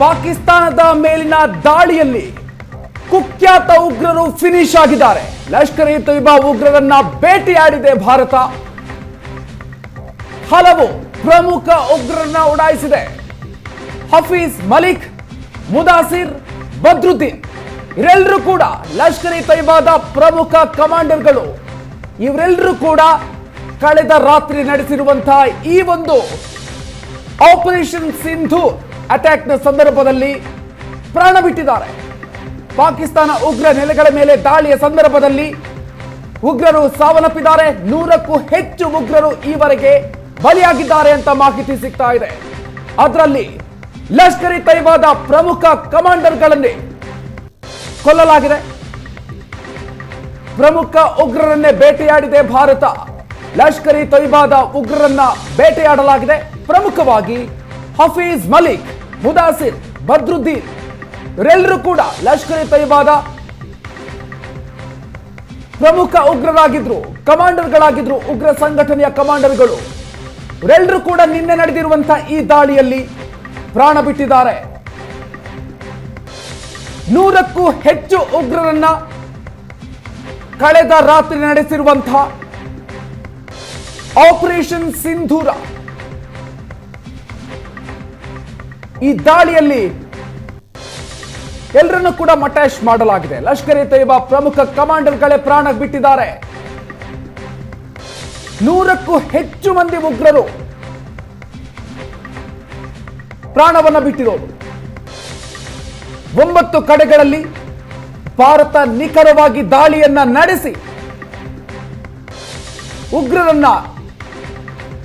ಪಾಕಿಸ್ತಾನದ ಮೇಲಿನ ದಾಳಿಯಲ್ಲಿ ಕುಖ್ಯಾತ ಉಗ್ರರು ಫಿನಿಶ್ ಆಗಿದ್ದಾರೆ. ಲಷ್ಕರ್ ಇ ತೊಯ್ಬಾ ಉಗ್ರರನ್ನ ಭೇಟಿಯಾಡಿದೆ ಭಾರತ. ಹಲವು ಪ್ರಮುಖ ಉಗ್ರರನ್ನ ಉಡಾಯಿಸಿದೆ. ಹಫೀಜ್ ಮಲಿಕ್, ಮುದಾಸಿರ್, ಬದ್ರುದ್ದೀನ್ ಇವರೆಲ್ಲರೂ ಕೂಡ ಲಷ್ಕರ್ ಇ ತೊಯ್ಬಾದ ಪ್ರಮುಖ ಕಮಾಂಡರ್ಗಳು. ಇವರೆಲ್ಲರೂ ಕೂಡ ಕಳೆದ ರಾತ್ರಿ ನಡೆಸಿರುವಂತಹ ಈ ಒಂದು ಆಪರೇಷನ್ ಸಿಂಧು ಅಟ್ಯಾಕ್ನ ಸಂದರ್ಭದಲ್ಲಿ ಪ್ರಾಣ ಬಿಟ್ಟಿದ್ದಾರೆ. ಪಾಕಿಸ್ತಾನ ಉಗ್ರ ನೆಲೆಗಳ ಮೇಲೆ ದಾಳಿಯ ಸಂದರ್ಭದಲ್ಲಿ ಉಗ್ರರು ಸಾವನ್ನಪ್ಪಿದ್ದಾರೆ. ನೂರಕ್ಕೂ ಹೆಚ್ಚು ಉಗ್ರರು ಈವರೆಗೆ ಬಲಿಯಾಗಿದ್ದಾರೆ ಅಂತ ಮಾಹಿತಿ ಸಿಗ್ತಾ ಇದೆ. ಅದರಲ್ಲಿ ಲಷ್ಕರ್ ಇ ತೈಬಾದ ಪ್ರಮುಖ ಕಮಾಂಡರ್ಗಳನ್ನೇ ಕೊಲ್ಲಲಾಗಿದೆ. ಪ್ರಮುಖ ಉಗ್ರರನ್ನೇ ಬೇಟೆಯಾಡಿದೆ ಭಾರತ. ಲಷ್ಕರ್ ಇ ತೊಯ್ಬಾದ ಉಗ್ರರನ್ನ ಬೇಟೆಯಾಡಲಾಗಿದೆ. ಪ್ರಮುಖವಾಗಿ ಹಫೀಜ್ ಮಲಿಕ್ ಮುದಾಸಿರ್, ಬದ್ರುದ್ದೀನ್, ಇವರೆಲ್ಲರೂ ಕೂಡ ಲಷ್ಕರ್ ಇ ತಯ್ಯಬಾದ ಪ್ರಮುಖ ಉಗ್ರರಾಗಿದ್ರು, ಕಮಾಂಡರ್ಗಳಾಗಿದ್ರು, ಉಗ್ರ ಸಂಘಟನೆಯ ಕಮಾಂಡರ್ಗಳು. ಇವರೆಲ್ಲರೂ ಕೂಡ ನಿನ್ನೆ ನಡೆದಿರುವಂತಹ ಈ ದಾಳಿಯಲ್ಲಿ ಪ್ರಾಣ ಬಿಟ್ಟಿದ್ದಾರೆ. ನೂರಕ್ಕೂ ಹೆಚ್ಚು ಉಗ್ರರನ್ನ ಕಳೆದ ರಾತ್ರಿ ನಡೆಸಿರುವಂತಹ ಆಪರೇಷನ್ ಸಿಂಧೂರ ಈ ದಾಳಿಯಲ್ಲಿ ಎಲ್ಲರನ್ನು ಕೂಡ ಮಟ್ಯಾಶ್ ಮಾಡಲಾಗಿದೆ. ಲಷ್ಕರ್ ಎ ತೈಬಾ ಪ್ರಮುಖ ಕಮಾಂಡರ್ಗಳೇ ಪ್ರಾಣ ಬಿಟ್ಟಿದ್ದಾರೆ. ನೂರಕ್ಕೂ ಹೆಚ್ಚು ಮಂದಿ ಉಗ್ರರು ಪ್ರಾಣವನ್ನ ಬಿಟ್ಟಿರೋದು. ಒಂಬತ್ತು ಕಡೆಗಳಲ್ಲಿ ಭಾರತ ನಿಖರವಾಗಿ ದಾಳಿಯನ್ನ ನಡೆಸಿ ಉಗ್ರರನ್ನ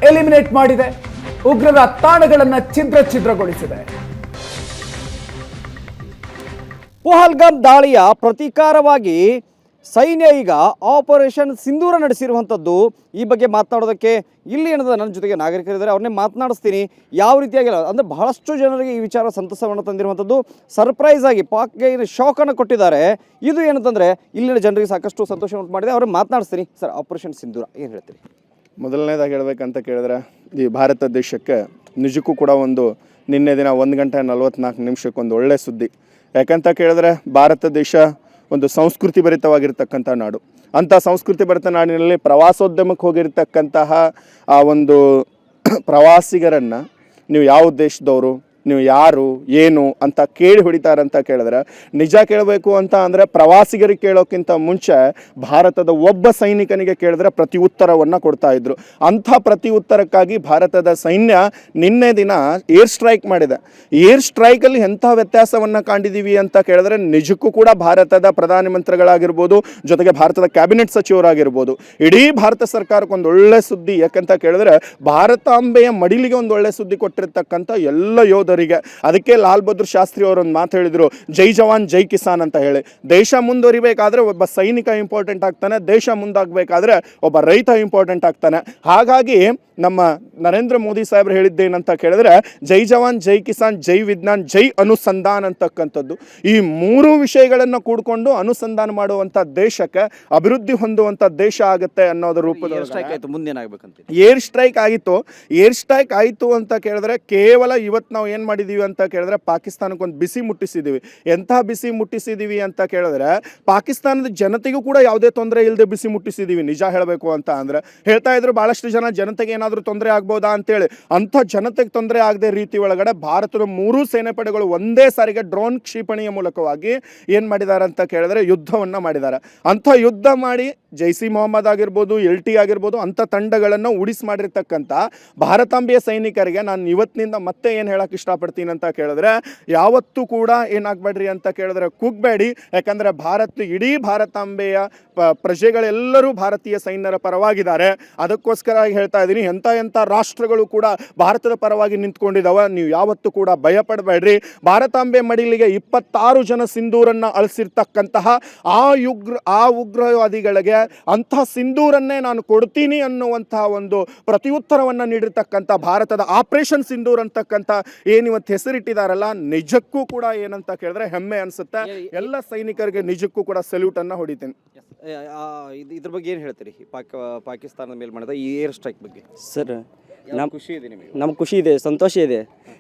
ಎಲಿಮಿನೇಟ್ ಮಾಡಿದೆ. ಉಗ್ರರ ತಾಣಗಳನ್ನು ಛಿದ್ರ ಛಿದ್ರಗೊಳಿಸಿದೆ. ಪಹಲ್ಗಾಮ್ ದಾಳಿಯ ಪ್ರತೀಕಾರವಾಗಿ ಸೈನ್ಯ ಈಗ ಆಪರೇಷನ್ ಸಿಂಧೂರ ನಡೆಸಿರುವಂಥದ್ದು. ಈ ಬಗ್ಗೆ ಮಾತನಾಡೋದಕ್ಕೆ ಇಲ್ಲಿ ಏನದ ನನ್ನ ಜೊತೆಗೆ ನಾಗರಿಕರಿದ್ದಾರೆ, ಅವ್ರನ್ನೇ ಮಾತನಾಡಿಸ್ತೀನಿ. ಯಾವ ರೀತಿಯಾಗಿಲ್ಲ, ಅಂದರೆ ಬಹಳಷ್ಟು ಜನರಿಗೆ ಈ ವಿಚಾರ ಸಂತಸವನ್ನು ತಂದಿರುವಂಥದ್ದು. ಸರ್ಪ್ರೈಸ್ ಆಗಿ ಪಾಕ್ಗೆ ಏನು ಶಾಕನ್ನು ಕೊಟ್ಟಿದ್ದಾರೆ. ಇದು ಏನಂತಂದರೆ, ಇಲ್ಲಿನ ಜನರಿಗೆ ಸಾಕಷ್ಟು ಸಂತೋಷ ಉಂಟು ಮಾಡಿದೆ. ಅವ್ರನ್ನ ಮಾತನಾಡಿಸ್ತೀನಿ. ಸರ್, ಆಪರೇಷನ್ ಸಿಂಧೂರ, ಏನು ಹೇಳ್ತೀರಿ? ಮೊದಲನೇದಾಗಿ ಹೇಳ್ಬೇಕಂತ ಕೇಳಿದ್ರೆ, ಈ ಭಾರತ ದೇಶಕ್ಕೆ ನಿಜಕ್ಕೂ ಕೂಡ ಒಂದು ನಿನ್ನೆ ದಿನ ಒಂದು ಗಂಟೆ ನಲ್ವತ್ನಾಲ್ಕು ನಿಮಿಷಕ್ಕೆ ಒಂದು ಒಳ್ಳೆ ಸುದ್ದಿ. ಯಾಕಂತ ಕೇಳಿದ್ರೆ, ಭಾರತ ದೇಶ ಒಂದು ಸಂಸ್ಕೃತಿ ಭರಿತವಾಗಿರ್ತಕ್ಕಂಥ ನಾಡು. ಅಂಥ ಸಂಸ್ಕೃತಿ ಭರಿತ ನಾಡಿನಲ್ಲಿ ಪ್ರವಾಸೋದ್ಯಮಕ್ಕೆ ಹೋಗಿರ್ತಕ್ಕಂತಹ ಆ ಒಂದು ಪ್ರವಾಸಿಗರನ್ನು ನೀವು ಯಾವ ದೇಶದವರು ನೀವು ಯಾರು, ಏನು ಅಂತ ಕೇಳಿ ಹೊಡಿತಾರಂತ ಕೇಳಿದ್ರೆ, ನಿಜ ಕೇಳಬೇಕು ಅಂತ ಅಂದರೆ ಪ್ರವಾಸಿಗರಿಗೆ ಕೇಳೋಕ್ಕಿಂತ ಮುಂಚೆ ಭಾರತದ ಒಬ್ಬ ಸೈನಿಕನಿಗೆ ಕೇಳಿದ್ರೆ ಪ್ರತಿ ಉತ್ತರವನ್ನು ಕೊಡ್ತಾ ಇದ್ರು. ಅಂಥ ಪ್ರತಿ ಉತ್ತರಕ್ಕಾಗಿ ಭಾರತದ ಸೈನ್ಯ ನಿನ್ನೆ ದಿನ ಏರ್ ಸ್ಟ್ರೈಕ್ ಮಾಡಿದೆ. ಏರ್ ಸ್ಟ್ರೈಕಲ್ಲಿ ಎಂಥ ವ್ಯತ್ಯಾಸವನ್ನು ಕಾಣಿದ್ದೀವಿ ಅಂತ ಕೇಳಿದ್ರೆ ನಿಜಕ್ಕೂ ಕೂಡ ಭಾರತದ ಪ್ರಧಾನಮಂತ್ರಿಗಳಾಗಿರ್ಬೋದು, ಜೊತೆಗೆ ಭಾರತದ ಕ್ಯಾಬಿನೆಟ್ ಸಚಿವರಾಗಿರ್ಬೋದು. ಇಡೀ ಭಾರತ ಸರ್ಕಾರಕ್ಕೆ ಒಂದು ಒಳ್ಳೆ ಸುದ್ದಿ, ಯಾಕಂತ ಕೇಳಿದ್ರೆ ಭಾರತಾಂಬೆಯ ಮಡಿಲಿಗೆ ಒಂದು ಒಳ್ಳೆ ಸುದ್ದಿ ಕೊಟ್ಟಿರ್ತಕ್ಕಂಥ ಎಲ್ಲ ಯೋಧರಿಗೆ ಅದಕ್ಕೆ ಲಾಲ್ ಬಹದ್ದೂರ್ ಶಾಸ್ತ್ರಿ ಅವರು ಒಂದು ಮಾತು ಹೇಳಿದರು ಜೈ ಜವಾನ್ ಜೈ ಕಿಸಾನ್ ಅಂತ ಹೇಳಿ. ದೇಶ ಮುಂದುವರಿಬೇಕಾದ್ರೆ ಒಬ್ಬ ಸೈನಿಕ ಇಂಪಾರ್ಟೆಂಟ್ ಆಗ್ತಾನೆ ದೇಶ ಮುಂದಾಗಬೇಕಾದ್ರೆ ಒಬ್ಬ ರೈತ ಇಂಪಾರ್ಟೆಂಟ್ ಆಗ್ತಾನೆ. ಹಾಗಾಗಿ ನಮ್ಮ ನರೇಂದ್ರ ಮೋದಿ ಸಾಹೇಬರು ಹೇಳಿದ್ದೇನಂತ ಕೇಳಿದ್ರೆ ಜೈ ಜವಾನ್ ಜೈ ಕಿಸಾನ್ ಜೈ ವಿಜ್ಞಾನ್ ಜೈ ಅನುಸಂಧಾನ್ ಅಂತಕ್ಕಂಥದ್ದು. ಈ ಮೂರು ವಿಷಯಗಳನ್ನು ಕೂಡ್ಕೊಂಡು ಅನುಸಂಧಾನ ಮಾಡುವಂಥ ದೇಶಕ್ಕೆ ಅಭಿವೃದ್ಧಿ ಹೊಂದುವಂಥ ದೇಶ ಆಗುತ್ತೆ ಅನ್ನೋದ್ರ ಸ್ಟ್ರೈಕ್ ಆಯಿತು ಮುಂದೇನಾಗಬೇಕಂತ ಏರ್ ಸ್ಟ್ರೈಕ್ ಆಗಿತ್ತು. ಏರ್ ಸ್ಟ್ರೈಕ್ ಆಯಿತು ಅಂತ ಕೇಳಿದ್ರೆ ಕೇವಲ ಇವತ್ತು ನಾವು ಏನು ಮಾಡಿದ್ದೀವಿ ಅಂತ ಕೇಳಿದ್ರೆ ಪಾಕಿಸ್ತಾನಕ್ಕೆ ಒಂದು ಬಿಸಿ ಮುಟ್ಟಿಸಿದ್ದೀವಿ ಎಂಥ ಬಿಸಿ ಮುಟ್ಟಿಸಿದ್ದೀವಿ ಅಂತ ಕೇಳಿದ್ರೆ ಪಾಕಿಸ್ತಾನದ ಜನತೆಗೂ ಕೂಡ ಯಾವುದೇ ತೊಂದರೆ ಇಲ್ಲದೆ ಬಿಸಿ ಮುಟ್ಟಿಸಿದ್ದೀವಿ ನಿಜ ಹೇಳಬೇಕು ಅಂತ ಅಂದ್ರೆ ಹೇಳ್ತಾ ಇದ್ರು ಭಾಳಷ್ಟು ಜನ, ಜನತೆಗೆ ಏನಾದರೂ ತೊಂದರೆ ಆಗ್ಬೋದಾ ಅಂತೇಳಿ. ಅಂಥ ಜನತೆಗೆ ತೊಂದರೆ ಆಗದೆ ರೀತಿ ಒಳಗಡೆ ಭಾರತದ ಮೂರೂ ಸೇನೆ ಪಡೆಗಳು ಒಂದೇ ಸಾರಿಗೆ ಡ್ರೋನ್ ಕ್ಷಿಪಣಿಯ ಮೂಲಕವಾಗಿ ಏನು ಮಾಡಿದ್ದಾರೆ ಅಂತ ಕೇಳಿದ್ರೆ ಯುದ್ಧವನ್ನು ಮಾಡಿದ್ದಾರೆ ಅಂಥ ಯುದ್ಧ ಮಾಡಿ ಜೈಸಿ ಮೊಹಮ್ಮದ್ ಆಗಿರ್ಬೋದು, ಎಲ್ ಟಿ ಆಗಿರ್ಬೋದು ಅಂಥ ತಂಡಗಳನ್ನು ಉಡಿಸಿ ಮಾಡಿರ್ತಕ್ಕಂಥ ಭಾರತಾಂಬೆಯ ಸೈನಿಕರಿಗೆ ನಾನು ಇವತ್ತಿನಿಂದ ಮತ್ತೆ ಏನು ಹೇಳಕ್ಕೆ ಇಷ್ಟಪಡ್ತೀನಿ ಅಂತ ಕೇಳಿದ್ರೆ, ಯಾವತ್ತೂ ಕೂಡ ಏನಾಗಬೇಡ್ರಿ ಅಂತ ಕೇಳಿದ್ರೆ ಕುಗ್ಬೇಡಿ. ಯಾಕಂದರೆ ಭಾರತ, ಇಡೀ ಭಾರತಾಂಬೆಯ ಪ, ಪ್ರಜೆಗಳೆಲ್ಲರೂ ಭಾರತೀಯ ಸೈನ್ಯರ ಪರವಾಗಿದ್ದಾರೆ. ಅದಕ್ಕೋಸ್ಕರ ಹೇಳ್ತಾ ಇದ್ದೀನಿ ಎಂಥ ಎಂಥ ರಾಷ್ಟ್ರಗಳು ಕೂಡ ಭಾರತದ ಪರವಾಗಿ ನಿಂತ್ಕೊಂಡಿದ್ದಾವೆ ನೀವು ಯಾವತ್ತೂ ಕೂಡ ಭಯಪಡಬೇಡ್ರಿ. ಭಾರತಾಂಬೆ ಮಡಿಲಿಗೆ ಇಪ್ಪತ್ತಾರು ಜನ ಸಿಂಧೂರನ್ನು ಅಳಿಸಿರ್ತಕ್ಕಂತಹ ಆ ಯುಗ್ರ ಆ ಉಗ್ರವಾದಿಗಳಿಗೆ ಅಂಥ ಸಿಂಧೂರನ್ನೇ ನಾನು ಕೊಡ್ತೀನಿ ಅನ್ನುವಂತಹ ಒಂದು ಪ್ರತಿಯುತ್ತರವನ್ನು ನೀಡಿರ್ತಕ್ಕಂಥ ಭಾರತದ ಆಪರೇಷನ್ ಸಿಂಧೂರ್ ಅಂತಕ್ಕಂಥ ಏನಿವತ್ತು ಹೆಸರಿಟ್ಟಿದಾರಲ್ಲ ನಿಜಕ್ಕೂ ಕೂಡ ಏನಂತ ಕೇಳಿದ್ರೆ ಹೆಮ್ಮೆ ಅನಿಸುತ್ತೆ. ಎಲ್ಲ ಸೈನಿಕರಿಗೆ ನಿಜಕ್ಕೂ ಕೂಡ ಸಲ್ಯೂಟ್ ಅನ್ನ ಹೊಡಿತೀನಿ. ಇದ್ರ ಬಗ್ಗೆ ಏನು ಹೇಳ್ತೀರಿ? ಪಾಕ್ ಪಾಕಿಸ್ತಾನದ ಮೇಲೆ ಮಾಡಿದ ಈ ಏರ್ ಸ್ಟ್ರೈಕ್ ಬಗ್ಗೆ. ಸರ್ ನಮ್ಮ ಖುಷಿ ಇದೆ ನಿಮಗೆ? ನಮ್ಗೆ ಖುಷಿ ಇದೆ ಸಂತೋಷ ಇದೆ.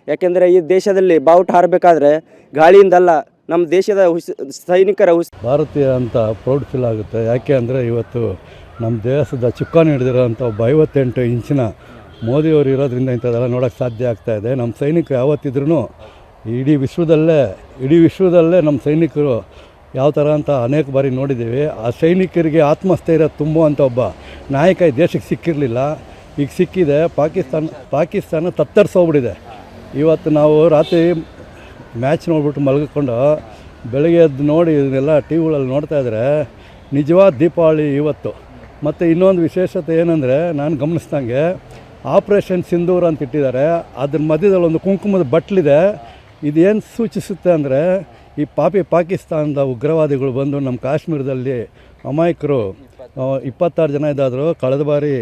ಯಾಕೆಂದರೆ ಈ ದೇಶದಲ್ಲಿ ಬಾವುಟ ಹಾರಬೇಕಾದ್ರೆ ಗಾಳಿಯಿಂದಲ್ಲ ನಮ್ಮ ದೇಶದ ಸೈನಿಕರ ಭಾರತೀಯ ಅಂತ ಪ್ರೌಡ್ ಫೀಲ್ ಆಗುತ್ತೆ. ಯಾಕೆ ಅಂದರೆ ಇವತ್ತು ನಮ್ಮ ದೇಶದ ಚುಕ್ಕಾಣಿ ಹಿಡಿದಿರೋಂಥ ಒಬ್ಬ ಐವತ್ತೆಂಟು ಇಂಚಿನ ಮೋದಿಯವರು ಇರೋದ್ರಿಂದ ಇಂಥದ್ದೆಲ್ಲ ನೋಡೋಕ್ಕೆ ಸಾಧ್ಯ ಆಗ್ತಾ ಇದೆ. ನಮ್ಮ ಸೈನಿಕರು ಯಾವತ್ತಿದ್ರೂ ಇಡೀ ವಿಶ್ವದಲ್ಲೇ ಇಡೀ ವಿಶ್ವದಲ್ಲೇ ನಮ್ಮ ಸೈನಿಕರು ಯಾವ ಥರ ಅಂತ ಅನೇಕ ಬಾರಿ ನೋಡಿದ್ದೀವಿ. ಆ ಸೈನಿಕರಿಗೆ ಆತ್ಮಸ್ಥೈರ್ಯ ತುಂಬುವಂಥ ಒಬ್ಬ ನಾಯಕ ಈ ದೇಶಕ್ಕೆ ಸಿಕ್ಕಿರಲಿಲ್ಲ. ಈಗ ಸಿಕ್ಕಿದೆ. ಪಾಕಿಸ್ತಾನ ಪಾಕಿಸ್ತಾನ ತತ್ತರಿಸೋಗ್ಬಿಟ್ಟಿದೆ. ಇವತ್ತು ನಾವು ರಾತ್ರಿ ಮ್ಯಾಚ್ ನೋಡ್ಬಿಟ್ಟು ಮಲಗಿಕೊಂಡು ಬೆಳಗ್ಗೆ ಎದ್ದು ನೋಡಿ ಇದನ್ನೆಲ್ಲ ಟಿ ವಿಗಳಲ್ಲಿ ನೋಡ್ತಾ ಇದ್ರೆ ನಿಜವಾದ ದೀಪಾವಳಿ ಇವತ್ತು. ಮತ್ತು ಇನ್ನೊಂದು ವಿಶೇಷತೆ ಏನಂದರೆ ನಾನು ಗಮನಿಸ್ದಂಗೆ ಆಪ್ರೇಷನ್ ಸಿಂಧೂರ್ ಅಂತ ಇಟ್ಟಿದ್ದಾರೆ. ಅದ್ರ ಮಧ್ಯದಲ್ಲಿ ಒಂದು ಕುಂಕುಮದ ಬಟ್ಲಿದೆ. ಇದೇನು ಸೂಚಿಸುತ್ತೆ ಅಂದರೆ ಈ ಪಾಪಿ ಪಾಕಿಸ್ತಾನದ ಉಗ್ರವಾದಿಗಳು ಬಂದು ನಮ್ಮ ಕಾಶ್ಮೀರದಲ್ಲಿ ಅಮಾಯಕರು ಇಪ್ಪತ್ತಾರು ಜನ ಇದಾದರೂ ಕಳೆದ ಬಾರಿ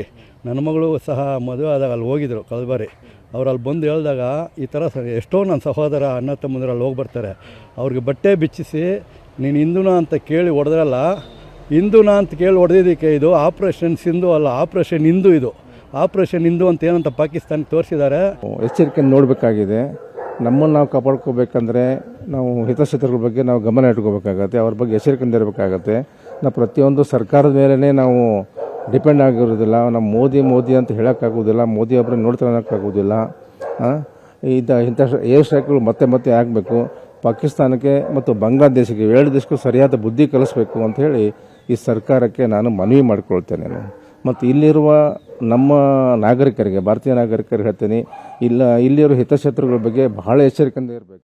ನನ್ನ ಮಗಳು ಸಹ ಮದುವೆ ಆದಾಗ ಅಲ್ಲಿ ಹೋಗಿದ್ರು ಕಳೆದ ಬಾರಿ ಅವ್ರು ಅಲ್ಲಿ ಬಂದು ಹೇಳಿದಾಗ ಈ ಥರ ಎಷ್ಟೋ ನನ್ನ ಸಹೋದರ ಅಣ್ಣ ತಮ್ಮಂದ್ರೆ ಅಲ್ಲಿ ಹೋಗಿ ಬರ್ತಾರೆ. ಅವ್ರಿಗೆ ಬಟ್ಟೆ ಬಿಚ್ಚಿಸಿ, ನೀನು ಹಿಂದೂನ ಅಂತ ಕೇಳಿ ಹೊಡೆದ್ರಲ್ಲ ಹಿಂದೂನ ಅಂತ ಕೇಳಿ ಹೊಡೆದಿದ್ದಕ್ಕೆ ಇದು ಆಪ್ರೇಷನ್ ಸಿಂಧು ಅಲ್ಲ, ಆಪ್ರೇಷನ್ ಹಿಂದೂ ಇದು. ಆಪ್ರೇಷನ್ ಹಿಂದೂ ಅಂತ ಏನಂತ ಪಾಕಿಸ್ತಾನ ತೋರಿಸಿದ್ದಾರೆ. ಎಚ್ಚರಿಕೆ ನೋಡಬೇಕಾಗಿದೆ. ನಮ್ಮನ್ನು ನಾವು ಕಾಪಾಡ್ಕೋಬೇಕಂದ್ರೆ ನಾವು ಹಿತಶತ್ರುಗಳ ಬಗ್ಗೆ ನಾವು ಗಮನ ಇಟ್ಕೋಬೇಕಾಗತ್ತೆ, ಅವ್ರ ಬಗ್ಗೆ ಎಚ್ಚರಿಕೆಯಿಂದ ಇರಬೇಕಾಗತ್ತೆ. ನಾವು ಪ್ರತಿಯೊಂದು ಸರ್ಕಾರದ ಮೇಲೇ ನಾವು ಡಿಪೆಂಡ್ ಆಗಿರೋದಿಲ್ಲ. ನಮ್ಮ ಮೋದಿ ಮೋದಿ ಅಂತ ಹೇಳೋಕ್ಕಾಗೋದಿಲ್ಲ ಮೋದಿ ಒಬ್ಬರೇ ನೋಡ್ತಾ ಅನ್ನೋಕ್ಕಾಗೋದಿಲ್ಲ ಇಂಥ ಇಂಥ ಏರ್ ಸ್ಟ್ರೈಕ್ಗಳು ಮತ್ತೆ ಮತ್ತೆ ಆಗಬೇಕು. ಪಾಕಿಸ್ತಾನಕ್ಕೆ ಮತ್ತು ಬಾಂಗ್ಲಾದೇಶಕ್ಕೆ ಎರಡು ದೇಶಕ್ಕೂ ಸರಿಯಾದ ಬುದ್ಧಿ ಕಲಿಸ್ಬೇಕು ಅಂತ ಹೇಳಿ ಈ ಸರ್ಕಾರಕ್ಕೆ ನಾನು ಮನವಿ ಮಾಡಿಕೊಳ್ತೇನೆ ನಾನು. ಮತ್ತು ಇಲ್ಲಿರುವ ನಮ್ಮ ನಾಗರಿಕರಿಗೆ, ಭಾರತೀಯ ನಾಗರಿಕರಿಗೆ ಹೇಳ್ತೀನಿ, ಇಲ್ಲ ಇಲ್ಲಿರುವ ಹಿತಶತ್ರುಗಳ ಬಗ್ಗೆ ಬಹಳ ಎಚ್ಚರಿಕೆಯಿಂದ ಇರಬೇಕು.